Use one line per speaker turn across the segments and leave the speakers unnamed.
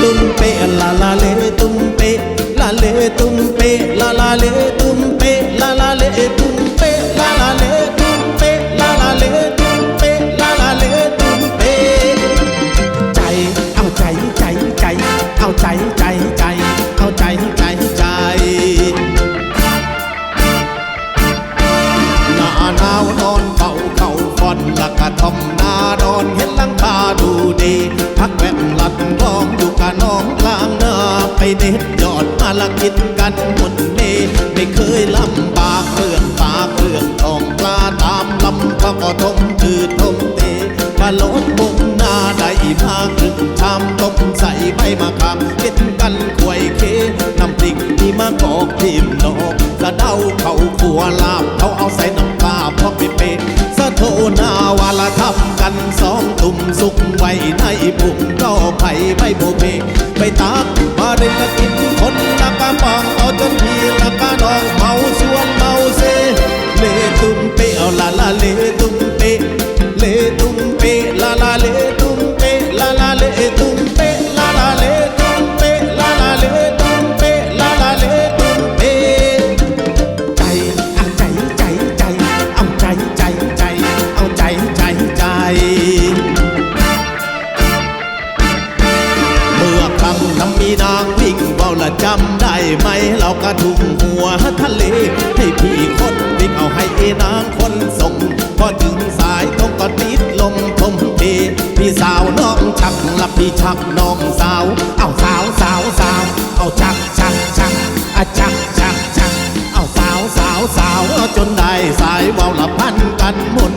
ตุ้มเปะลาลาเลตุ้มเปะลาเลตุ้มเปะลาลาเลตุ้มเปะลาลาเลตุ้มเปะลาลาเลตุ้มเปะลาลาเลตุ้มเปะลาลาเลตุ้มเปะใจเอาใจใจใจเอาใจใจใจเอาใจใจใจหน้าหนาวนอนเฝ้าเข้าฟอนละกะทอมหน้านอนเห็น น้องกลางนาไปเด็ดยอดมาละกินกันหมดเมไม่เคยลำบากเรื่องปากเรื่องทองปลาตามลำก็ก็ทมคือทมเตปลาลดบุกนาได้มาครึ่งชามต้มใส่ใบมะขามกินกันควยเคน้ำพริกมีมะกอกทิมดอกกระเด้าเขาขัวลาบเขาเอาใส่น้ำปลาพอไปเปะสะโทนาวาละทำกันสองตุ่มสุกไว้ในบุ่มก็ไผ่ใบโบเบ นางวิ่งเบาละจำได้ไหม เรากระทุงหัวทะเล ให้พี่คนวิ่งเอาให้นางคนส่ง พอถึงสายต้องก็ติดลมทมเทพี่สาวน้องชักลับพี่ชักน้องสาว เอาสาวสาวสาวเอาชักชักชักอาชักชักชักเอาสาวสาวสาวจนได้สายเบาละพันกันหมุน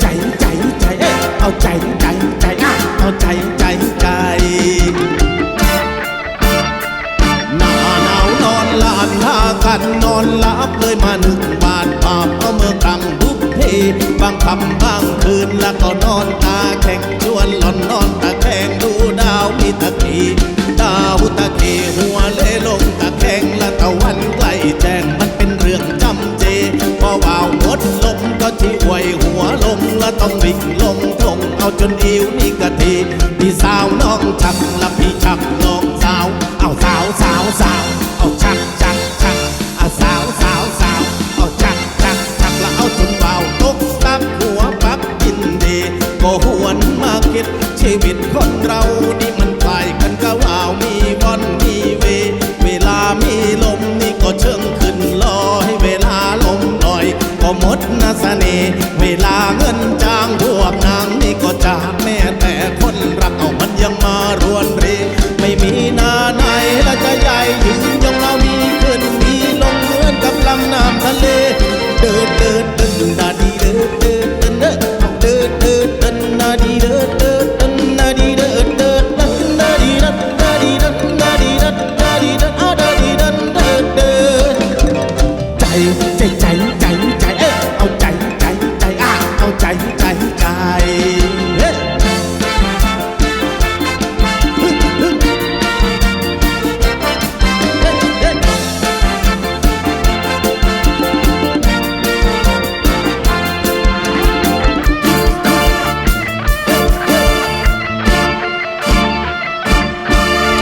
ใจใจใจใจเอ้เอาใจใจใจอะเอาใจใจใจหน้าหนาวนอนลานท่ากันนอนหลับเลยมาหนึ่งบาทภาพเอาเมื่อกลางบุกเพบางคำบางคืนแล้วก็นอนตาแข็งชวนหลอนนอนตาแข็งดูดาวมีตะกีดาวตะกีหัวเลลงตะแข็งและตะวันใกล้แจ้งมันเป็นเรื่องจำเจพอว่าวหมดลมก็ที่อวย หัวลงและต้องวิ่งลงทงเอาจนอิวนี่กะทีพี่สาวน้องชักและพี่ชักน้องสาว เอาสาวสาวสาวเอาชักชักชักเอาสาวสาวสาวเอาชักชักชักแล้วเอาจนว่าตกตักหัวปักกินดีก็หวนมาคิดชีวิตคนเรานี่มันคล้ายกันกับว่าวมีบอนมีเว เวลามีลมนี่ก็เชิงขึ้นลอยเวลาลมหน่อยก็หมดนาเสน่ห์ ใจ